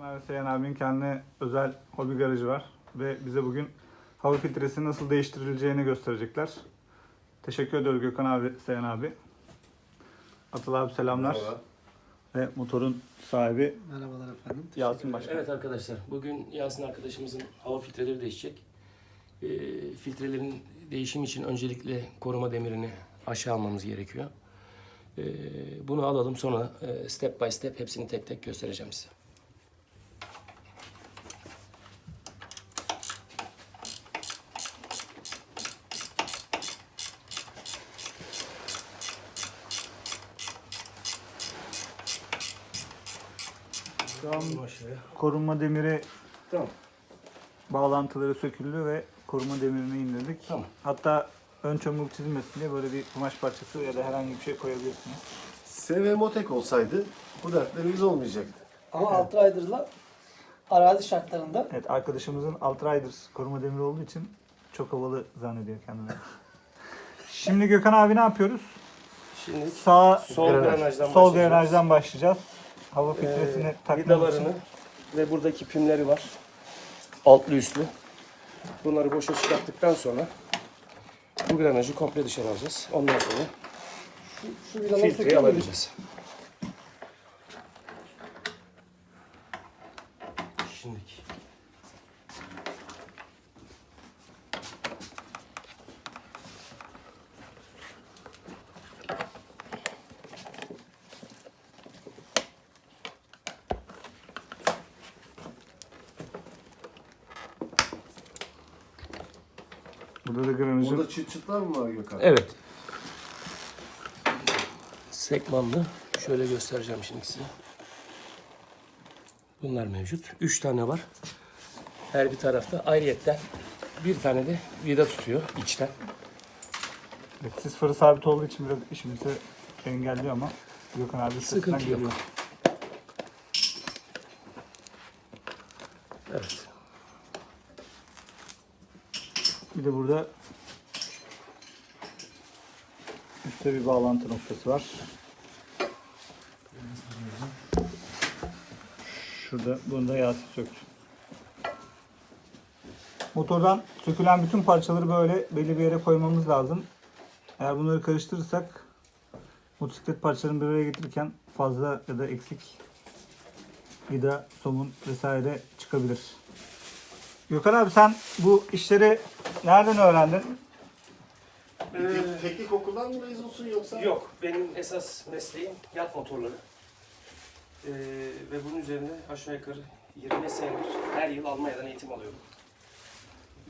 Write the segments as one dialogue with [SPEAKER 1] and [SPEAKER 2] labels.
[SPEAKER 1] Gökhan abi Seyhan abinin kendine özel hobi garajı var. Ve bize bugün hava filtresi nasıl değiştirileceğini gösterecekler. Teşekkür ediyoruz Gökhan abi, Seyhan abi. Atıl abi selamlar.
[SPEAKER 2] Merhaba.
[SPEAKER 1] Ve motorun sahibi
[SPEAKER 3] Merhabalar efendim.
[SPEAKER 1] Yasin Başkan.
[SPEAKER 4] Evet arkadaşlar, bugün Yasin arkadaşımızın hava filtreleri değişecek. Ee, filtrelerin değişimi için öncelikle koruma demirini aşağı almamız gerekiyor. Ee, bunu alalım sonra e, step by step hepsini tek tek göstereceğim size.
[SPEAKER 1] Şu an
[SPEAKER 4] Aşağıya.
[SPEAKER 1] koruma demiri
[SPEAKER 4] Tamam.
[SPEAKER 1] bağlantıları söküldü ve koruma demirini indirdik.
[SPEAKER 4] Tamam.
[SPEAKER 1] Hatta ön çamurluk çizilmesin diye böyle bir kumaş parçası ya da herhangi bir şey koyabilirsiniz.
[SPEAKER 2] SV Motek olsaydı bu dertlerimiz olmayacaktı.
[SPEAKER 3] Ama Outrider'la arazi şartlarında
[SPEAKER 1] Evet arkadaşımızın Ultrider koruma demiri olduğu için çok havalı zannediyor kendini. Şimdi Gökhan abi ne yapıyoruz?
[SPEAKER 4] Şimdi
[SPEAKER 1] Sağ
[SPEAKER 4] Sol
[SPEAKER 1] granaj-
[SPEAKER 4] granajdan
[SPEAKER 1] sol
[SPEAKER 4] başlayacağız.
[SPEAKER 1] granajdan başlayacağız. Hava filtresini
[SPEAKER 4] e,
[SPEAKER 1] takmamız
[SPEAKER 4] vidalarını
[SPEAKER 1] için.
[SPEAKER 4] Ve buradaki pimleri var. Altlı üstlü. Bunları boşa çıkarttıktan sonra bu granajı komple dışarı alacağız. Ondan sonra
[SPEAKER 3] şu vidaları
[SPEAKER 4] filtreyi alabileceğiz. Şimdiki.
[SPEAKER 1] Burada da granajın
[SPEAKER 2] Burada çıt çıtlar mı var Gökhan?
[SPEAKER 4] Evet. Sekmanlı. Şöyle göstereceğim şimdi size. Bunlar mevcut. Üç tane var. Her bir tarafta ayrıyetten bir tane de vida tutuyor içten.
[SPEAKER 1] Evet, sis farı sabit olduğu için biraz işimizi engelliyor ama Gökhan abi sesinden
[SPEAKER 4] Sıkıntı yok.
[SPEAKER 1] geliyor.
[SPEAKER 4] Evet.
[SPEAKER 1] Bir de burada üstte bir bağlantı noktası var. Şurada bunu da Yasin söktü. Motordan sökülen bütün parçaları böyle belli bir yere koymamız lazım. Eğer bunları karıştırırsak motosiklet parçalarını bir araya getirirken fazla ya da eksik vida, somun vesaire çıkabilir. Gökhan abi sen bu işleri nereden öğrendin?
[SPEAKER 2] Tek- teknik okuldan mı mezunsun yoksa?
[SPEAKER 4] Yok. Benim esas mesleğim yat motorları. Ee, ve bunun üzerine aşağı yukarı 20 senedir her yıl Almanya'dan eğitim alıyorum.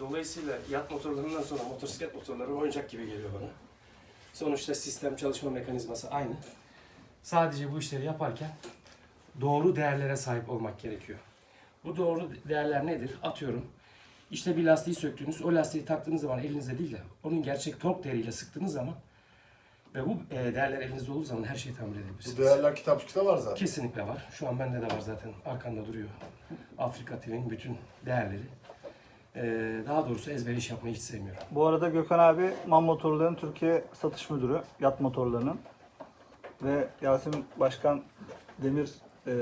[SPEAKER 4] Dolayısıyla yat motorlarından sonra motosiklet motorları oyuncak gibi geliyor bana. Sonuçta sistem çalışma mekanizması aynı. Sadece bu işleri yaparken doğru değerlere sahip olmak gerekiyor. Bu doğru değerler nedir? Atıyorum. İşte bir lastiği söktünüz. O lastiği taktığınız zaman elinizde değil de onun gerçek tork değeriyle sıktığınız zaman ve bu e, değerler elinizde olduğu zaman her şeyi tamir edebilirsiniz.
[SPEAKER 2] Bu değerler kitapçıkta var zaten.
[SPEAKER 4] Kesinlikle var. Şu an bende de var zaten. Arkanda duruyor. Afrika TV'nin bütün değerleri. Ee, daha doğrusu ezber iş yapmayı hiç sevmiyorum.
[SPEAKER 1] Bu arada Gökhan abi MAN Motorları'nın Türkiye satış müdürü, yat motorlarının. Ve Yasin Başkan demir e,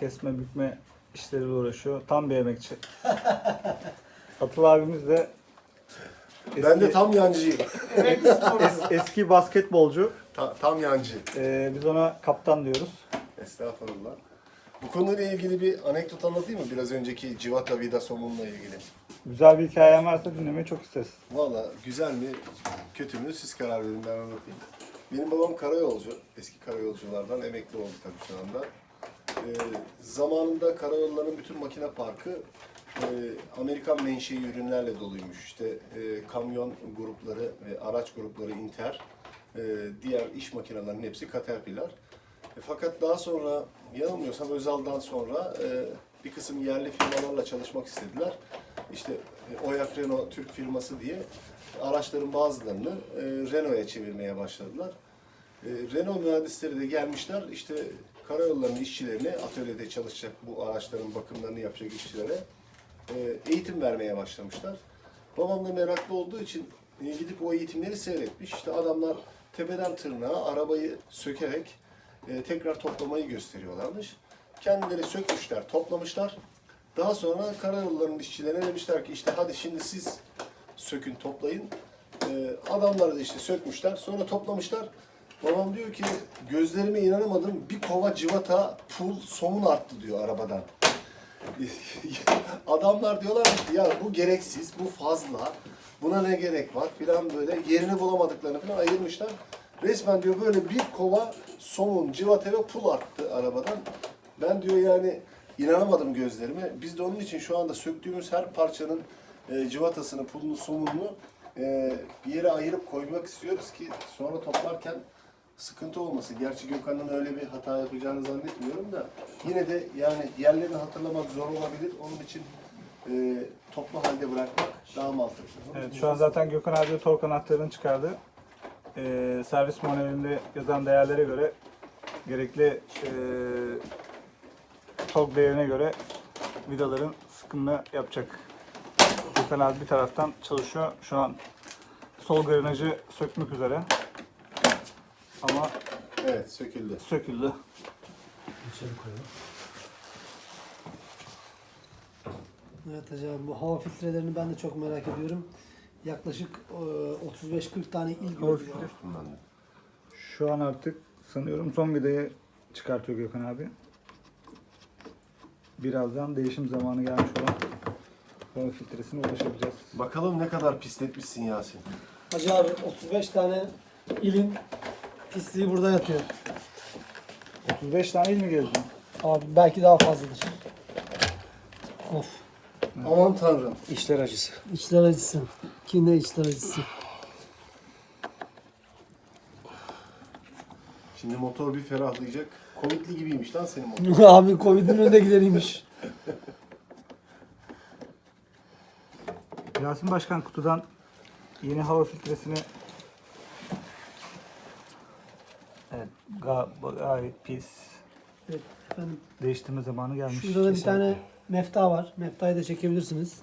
[SPEAKER 1] kesme, bükme işleriyle uğraşıyor. Tam bir emekçi. Atıl abimiz de eski,
[SPEAKER 2] Ben de tam yancıyım.
[SPEAKER 1] es- eski basketbolcu.
[SPEAKER 2] Ta- tam yancı.
[SPEAKER 1] E, biz ona kaptan diyoruz.
[SPEAKER 2] Estağfurullah. Bu konuyla ilgili bir anekdot anlatayım mı? Biraz önceki Civata Vida Somun'la ilgili.
[SPEAKER 1] Güzel bir hikayen varsa dinlemeyi çok isteriz.
[SPEAKER 2] Valla güzel mi, kötü mü siz karar verin ben anlatayım. Benim babam karayolcu. Eski karayolculardan emekli oldu tabii şu anda. Ee, zamanında karayolların bütün makine parkı e, Amerikan menşei ürünlerle doluymuş. İşte e, kamyon grupları ve araç grupları Inter, e, diğer iş makinelerinin hepsi Caterpillar. E, fakat daha sonra yanılmıyorsam Özal'dan sonra e, bir kısım yerli firmalarla çalışmak istediler. İşte e, Oyak Renault Türk firması diye araçların bazılarını e, Renault'a çevirmeye başladılar. E, Renault mühendisleri de gelmişler işte karayollarının işçilerine atölyede çalışacak bu araçların bakımlarını yapacak işçilere eğitim vermeye başlamışlar. Babam da meraklı olduğu için e, gidip o eğitimleri seyretmiş. İşte adamlar tepeden tırnağa arabayı sökerek e, tekrar toplamayı gösteriyorlarmış. kendileri sökmüşler, toplamışlar. Daha sonra karayollarının işçilerine demişler ki işte hadi şimdi siz sökün, toplayın. Ee, adamlar da işte sökmüşler, sonra toplamışlar. Babam diyor ki gözlerime inanamadım. Bir kova civata, pul, somun arttı diyor arabadan. Adamlar diyorlar ki ya bu gereksiz, bu fazla, buna ne gerek var filan böyle yerini bulamadıklarını falan ayırmışlar. Resmen diyor böyle bir kova somun, civata ve pul arttı arabadan. Ben diyor yani inanamadım gözlerime. Biz de onun için şu anda söktüğümüz her parçanın e, civatasını, pulunu, somununu e, bir yere ayırıp koymak istiyoruz ki sonra toplarken sıkıntı olmasın. Gerçi Gökhan'ın öyle bir hata yapacağını zannetmiyorum da yine de yani yerlerini hatırlamak zor olabilir. Onun için e, toplu halde bırakmak daha mantıklı.
[SPEAKER 1] Evet şu an zaten Gökhan abi de tork anahtarını çıkardı. Ee, servis manuelinde yazan değerlere göre gerekli ee, tork değerine göre vidaların sıkımını yapacak. Gökhan abi bir taraftan çalışıyor. Şu an sol granajı sökmek üzere. Ama
[SPEAKER 2] Evet söküldü.
[SPEAKER 1] söküldü.
[SPEAKER 3] Evet hocam bu hava filtrelerini ben de çok merak ediyorum. Yaklaşık e, 35-40 tane il
[SPEAKER 1] Hava filtre. Şu an artık sanıyorum son vidayı çıkartıyor Gökhan abi. Birazdan değişim zamanı gelmiş olan hava filtresine ulaşabileceğiz.
[SPEAKER 2] Bakalım ne kadar pisletmişsin Yasin.
[SPEAKER 3] Hacı abi 35 tane ilin pisliği burada yatıyor.
[SPEAKER 1] 35 tane il mi gezdin?
[SPEAKER 3] Abi belki daha fazladır. Of.
[SPEAKER 2] Aman tanrım.
[SPEAKER 4] İşler acısı.
[SPEAKER 3] İçler acısı. Ki ne içler acısı.
[SPEAKER 2] Şimdi motor bir ferahlayacak. Covid'li gibiymiş lan senin motor.
[SPEAKER 3] abi Covid'in önünde gideriymiş.
[SPEAKER 1] Yasin Başkan kutudan yeni hava filtresini Evet, ga- gayet pis.
[SPEAKER 3] Evet efendim.
[SPEAKER 1] Değiştirme zamanı gelmiş.
[SPEAKER 3] Şurada da bir tane mefta var. Meftayı da çekebilirsiniz.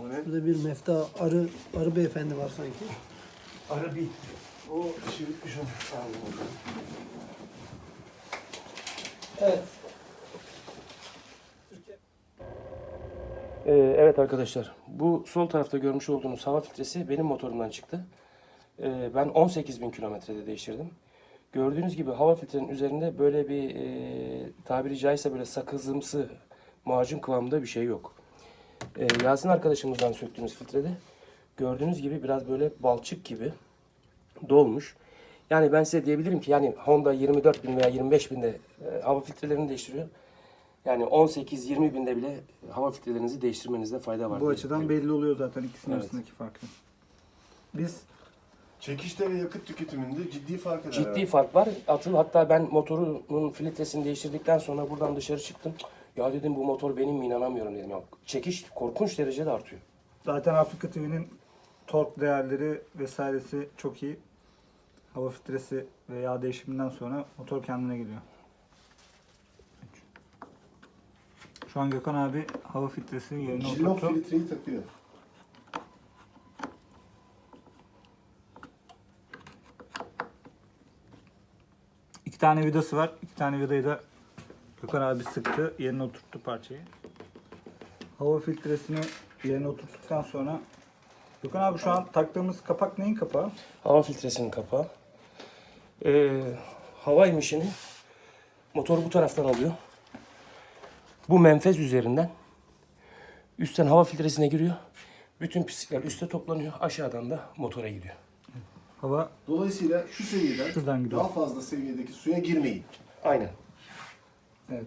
[SPEAKER 2] O ne?
[SPEAKER 3] Burada bir mefta arı arı beyefendi var sanki.
[SPEAKER 4] Arabi.
[SPEAKER 2] O işi bitmiş o.
[SPEAKER 3] Evet.
[SPEAKER 4] Ee, evet arkadaşlar, bu sol tarafta görmüş olduğunuz hava filtresi benim motorumdan çıktı. Ee, ben 18 bin kilometrede değiştirdim. Gördüğünüz gibi hava filtrenin üzerinde böyle bir e, tabiri caizse böyle sakızımsı macun kıvamında bir şey yok. Ee, Yasin arkadaşımızdan söktüğümüz filtrede gördüğünüz gibi biraz böyle balçık gibi dolmuş. Yani ben size diyebilirim ki yani Honda 24 bin veya 25 binde e, hava filtrelerini değiştiriyor. Yani 18-20 binde bile hava filtrelerinizi değiştirmenizde fayda var.
[SPEAKER 1] Bu
[SPEAKER 4] diye
[SPEAKER 1] açıdan belli oluyor zaten ikisinin
[SPEAKER 4] Evet.
[SPEAKER 1] arasındaki farkı. Biz
[SPEAKER 2] Çekişte ve yakıt tüketiminde ciddi fark eder.
[SPEAKER 4] Ciddi
[SPEAKER 2] herhalde.
[SPEAKER 4] fark var. Atıl hatta ben motorunun filtresini değiştirdikten sonra buradan dışarı çıktım. Ya dedim bu motor benim mi inanamıyorum dedim. Ya, çekiş korkunç derecede artıyor.
[SPEAKER 1] zaten Afrika TV'nin tork değerleri vesairesi çok iyi. Hava filtresi ve yağ değişiminden sonra motor kendine geliyor. Şu an Gökhan abi hava filtresini yerine
[SPEAKER 2] Jillon
[SPEAKER 1] oturttu.
[SPEAKER 2] filtreyi takıyor.
[SPEAKER 1] İki tane vidası var. İki tane vidayı da Gökhan abi sıktı. Yerine oturttu parçayı. Hava filtresini yerine oturttuktan sonra Gökhan abi şu an taktığımız kapak neyin kapağı?
[SPEAKER 4] Hava filtresinin kapağı. Ee, hava emişini motor bu taraftan alıyor. Bu menfez üzerinden üstten hava filtresine giriyor. Bütün pislikler üste toplanıyor. Aşağıdan da motora gidiyor.
[SPEAKER 1] Hava
[SPEAKER 2] Dolayısıyla şu seviyeden
[SPEAKER 1] Şuradan gidiyor.
[SPEAKER 2] daha fazla seviyedeki suya girmeyin.
[SPEAKER 4] Aynen.
[SPEAKER 1] evet.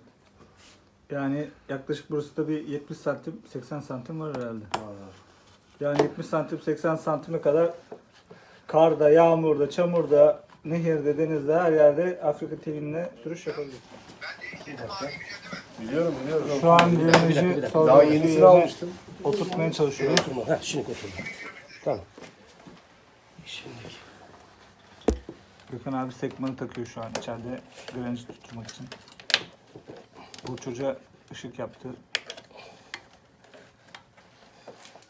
[SPEAKER 1] Yani yaklaşık burası da bir 70 santim 80 santim var herhalde. Yani 70 santim 80 santime kadar karda, yağmurda, çamurda, nehirde, denizde her yerde Afrika TV'nin sürüş yapabilir.
[SPEAKER 2] Biliyorum biliyorum.
[SPEAKER 1] Şu an sol
[SPEAKER 2] Daha
[SPEAKER 1] tarafı
[SPEAKER 2] yenisini
[SPEAKER 1] yerine
[SPEAKER 2] almıştım.
[SPEAKER 1] oturtmaya çalışıyoruz.
[SPEAKER 4] Oturma. Ha, şimdi oturdu. Tamam. Şimdi
[SPEAKER 1] Gökhan abi sekmanı takıyor şu an içeride direnci tutturmak için. Burç Hoca ışık yaptı.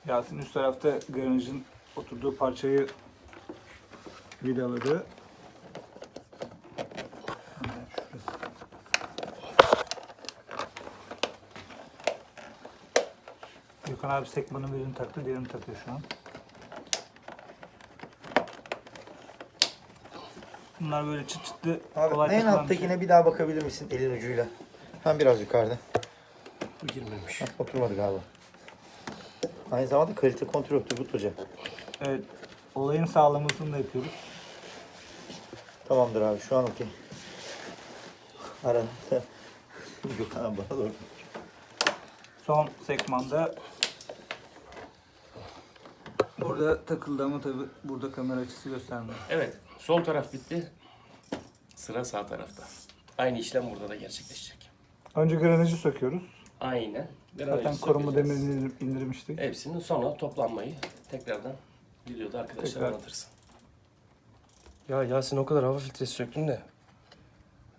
[SPEAKER 1] Yasin üst tarafta garajın oturduğu parçayı vidaladı. Gökhan abi sekmanın birini taktı, diğerini takıyor şu an. Bunlar böyle çıt çıtlı
[SPEAKER 5] Abi
[SPEAKER 1] kolay
[SPEAKER 5] en
[SPEAKER 1] takılan bir
[SPEAKER 5] alttakine
[SPEAKER 1] şey.
[SPEAKER 5] bir daha bakabilir misin elin ucuyla? Hem biraz yukarıda.
[SPEAKER 4] Bu girmemiş.
[SPEAKER 5] Hah, Oturmadı galiba. Aynı zamanda kalite kontrol Turgut Hoca.
[SPEAKER 1] Evet, olayın sağlamasını da yapıyoruz.
[SPEAKER 5] Tamamdır abi şu an okey. Ara. Gökhan abi bana doğru.
[SPEAKER 1] Son sekmanda burada takıldı ama tabi burada kamera açısı göstermiyor.
[SPEAKER 4] Evet, sol taraf bitti. Sıra sağ tarafta. Aynı işlem burada da gerçekleşecek.
[SPEAKER 1] Önce granajı söküyoruz.
[SPEAKER 4] Aynen.
[SPEAKER 1] Zaten
[SPEAKER 4] Granajı
[SPEAKER 1] koruma
[SPEAKER 4] sökeceğiz.
[SPEAKER 1] demirini indir- indirmiştik.
[SPEAKER 4] Hepsinin sonra toplanmayı tekrardan videoda arkadaşlar
[SPEAKER 1] Tekrar.
[SPEAKER 4] anlatırsın. Ya Yasin o kadar hava filtresi söktün de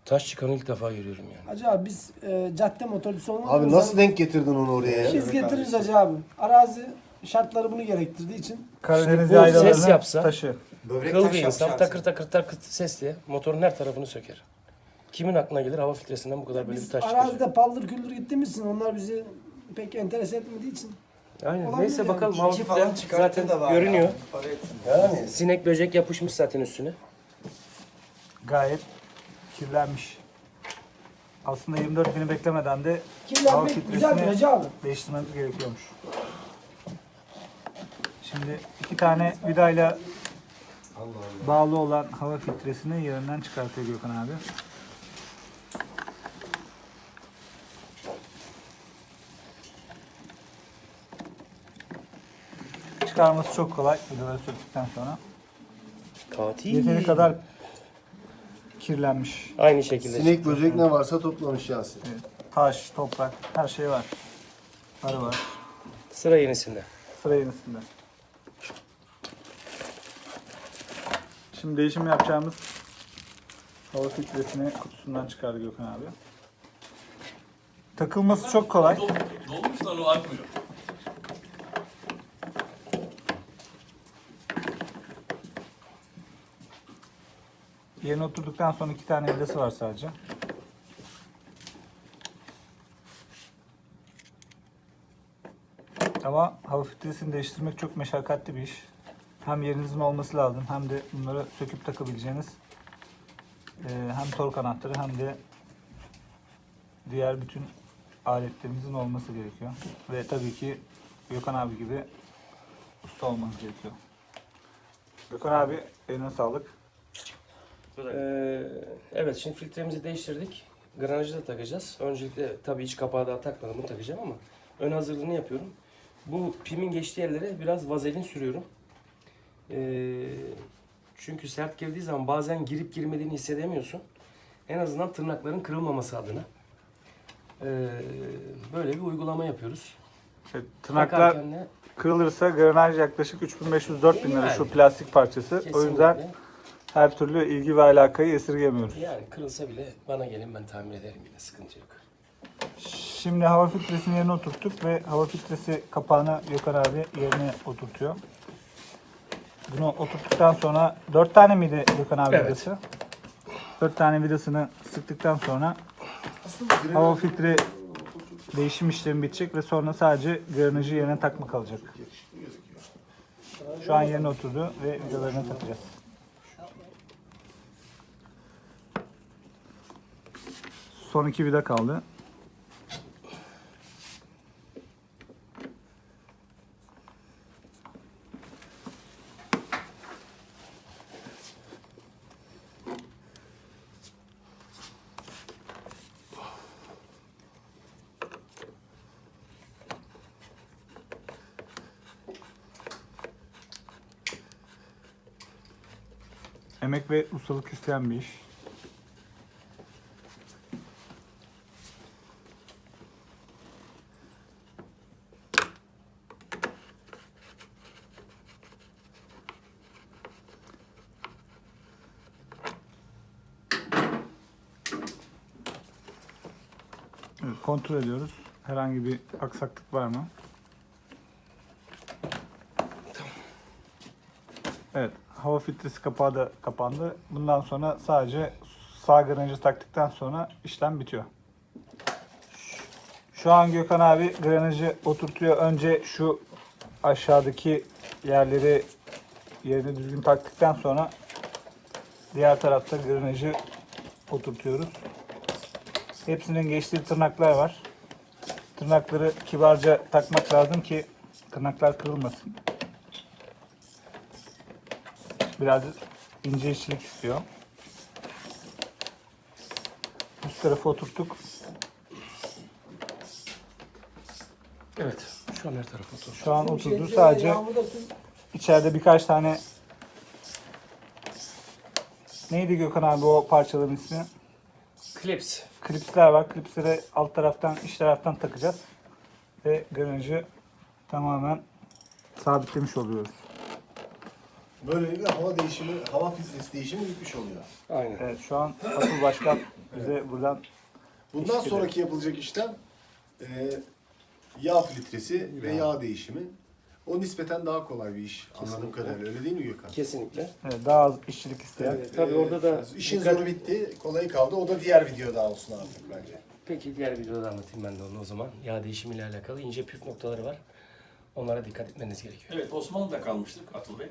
[SPEAKER 4] taş çıkanı ilk defa görüyorum yani.
[SPEAKER 3] Hacı abi biz e, cadde motorcusu olmak
[SPEAKER 2] Abi nasıl denk getirdin onu oraya ya?
[SPEAKER 3] Biz getiririz Hacı abi. Arazi şartları bunu gerektirdiği için
[SPEAKER 1] Karadeniz
[SPEAKER 4] bu
[SPEAKER 1] yaylalarının
[SPEAKER 4] ses yapsa-
[SPEAKER 1] taşı.
[SPEAKER 5] Böbrek
[SPEAKER 4] Kıl bir insan takır takır takır ses diye motorun her tarafını söker. Kimin aklına gelir hava filtresinden bu kadar böyle bir
[SPEAKER 3] biz
[SPEAKER 4] taş çıkacak?
[SPEAKER 3] arazide paldır küldür gittiğimiz için onlar bizi pek enterese etmediği için
[SPEAKER 4] Aynen.
[SPEAKER 3] Olabilir
[SPEAKER 4] Neyse
[SPEAKER 3] yani.
[SPEAKER 4] bakalım hava
[SPEAKER 5] İki falan
[SPEAKER 4] filtre
[SPEAKER 5] çıkarttı
[SPEAKER 4] zaten
[SPEAKER 5] da var.
[SPEAKER 4] görünüyor.
[SPEAKER 5] ya. Para etsin.
[SPEAKER 4] Yani sinek böcek yapışmış zaten üstüne.
[SPEAKER 1] Gayet kirlenmiş. Aslında 24 günü beklemeden de hava
[SPEAKER 3] kirlenmek güzel bir
[SPEAKER 1] filtresini
[SPEAKER 3] Hacı abi.
[SPEAKER 1] değiştirmemiz gerekiyormuş. Şimdi iki tane vidayla bağlı olan hava filtresini yerinden çıkartıyor Gökhan abi. Çıkarması çok kolay vidaları söktükten sonra.
[SPEAKER 4] Katil.
[SPEAKER 1] Yeteri kadar kirlenmiş.
[SPEAKER 4] Aynı şekilde.
[SPEAKER 2] Sinek böcek ne varsa toplamış Yasin.
[SPEAKER 1] Evet. Taş, toprak, her şey var. Arı var.
[SPEAKER 4] Sıra yenisinde.
[SPEAKER 1] Sıra yenisinde. Şimdi değişim yapacağımız hava filtresini kutusundan çıkardı Gökhan abi. Takılması çok kolay.
[SPEAKER 6] Dol, dolmuş lan o akmıyor.
[SPEAKER 1] Yerine oturduktan sonra iki tane vidası var sadece. Ama hava filtresini değiştirmek çok meşakkatli bir iş. Hem yerinizin olması lazım hem de bunları söküp takabileceğiniz e, hem tork anahtarı hem de diğer bütün aletlerimizin olması gerekiyor. Ve tabii ki Gökhan abi gibi usta olmanız gerekiyor. Gökhan abi eline sağlık.
[SPEAKER 4] Ee, evet şimdi filtremizi değiştirdik. Granajı da takacağız. Öncelikle tabii iç kapağı daha takmadım bunu takacağım ama ön hazırlığını yapıyorum. Bu pimin geçtiği yerlere biraz vazelin sürüyorum. Ee, çünkü sert girdiği zaman bazen girip girmediğini hissedemiyorsun. En azından tırnakların kırılmaması adına. Ee, böyle bir uygulama yapıyoruz.
[SPEAKER 1] Evet, tırnaklar
[SPEAKER 4] Takarken de
[SPEAKER 1] kırılırsa granaj yaklaşık 3500-4000 lira şu
[SPEAKER 4] Yani.
[SPEAKER 1] plastik parçası. O
[SPEAKER 4] kesinlikle
[SPEAKER 1] yüzden her türlü ilgi ve alakayı esirgemiyoruz.
[SPEAKER 4] yani kırılsa bile bana gelin ben tamir ederim yine sıkıntı yok.
[SPEAKER 1] Şimdi hava filtresini yerine oturttuk ve hava filtresi kapağını Gökhan abi yerine oturtuyor. Bunu oturttuktan sonra 4 tane miydi Gökhan abi
[SPEAKER 4] Evet.
[SPEAKER 1] vidası? 4 tane vidasını sıktıktan sonra hava filtre değişim işlemi bitecek ve sonra sadece granajı yerine takma kalacak. Şu an yerine oturdu ve vidalarını takacağız. Son iki vida kaldı. Emek ve ustalık isteyen bir iş. Evet, kontrol ediyoruz. Herhangi bir aksaklık var mı? Evet, hava filtresi kapağı da kapandı. Bundan sonra sadece sağ granajı taktıktan sonra işlem bitiyor. Şu an Gökhan abi granajı oturtuyor. Önce şu aşağıdaki yerleri yerine düzgün taktıktan sonra diğer tarafta granajı oturtuyoruz. Hepsinin geçtiği tırnaklar var. Tırnakları kibarca takmak lazım ki tırnaklar kırılmasın. Biraz ince işçilik istiyor. Üst tarafı oturttuk.
[SPEAKER 4] Evet. Şu an her tarafı otur.
[SPEAKER 1] Şu an oturdu.
[SPEAKER 3] şey-
[SPEAKER 1] Sadece içeride birkaç tane Neydi Gökhan abi o parçaların ismi?
[SPEAKER 4] Clips.
[SPEAKER 1] Klipsler var. Klipsleri alt taraftan, iç taraftan takacağız. Ve granajı tamamen sabitlemiş oluyoruz.
[SPEAKER 2] Böylelikle hava değişimi, hava filtresi değişimi bitmiş oluyor.
[SPEAKER 4] Aynen.
[SPEAKER 1] Evet şu an Asıl Başkan bize buradan
[SPEAKER 2] Bundan
[SPEAKER 1] Teşekkür ederim.
[SPEAKER 2] sonraki yapılacak işlem e, yağ filtresi ve yağ değişimi. O nispeten daha kolay bir iş anladığım kadarıyla. Öyle değil mi Gökhan?
[SPEAKER 4] Kesinlikle.
[SPEAKER 1] evet, daha az işçilik isteyen.
[SPEAKER 4] Evet, tabii orada da
[SPEAKER 2] işin
[SPEAKER 4] dikkat-
[SPEAKER 2] zoru bitti, kolayı kaldı. O da diğer videoda olsun artık bence.
[SPEAKER 4] Peki diğer videoda anlatayım ben de onu o zaman. Yağ değişimiyle alakalı ince püf noktaları var. Onlara dikkat etmeniz gerekiyor.
[SPEAKER 6] Evet Osmanlı'da kalmıştık Atıl Bey.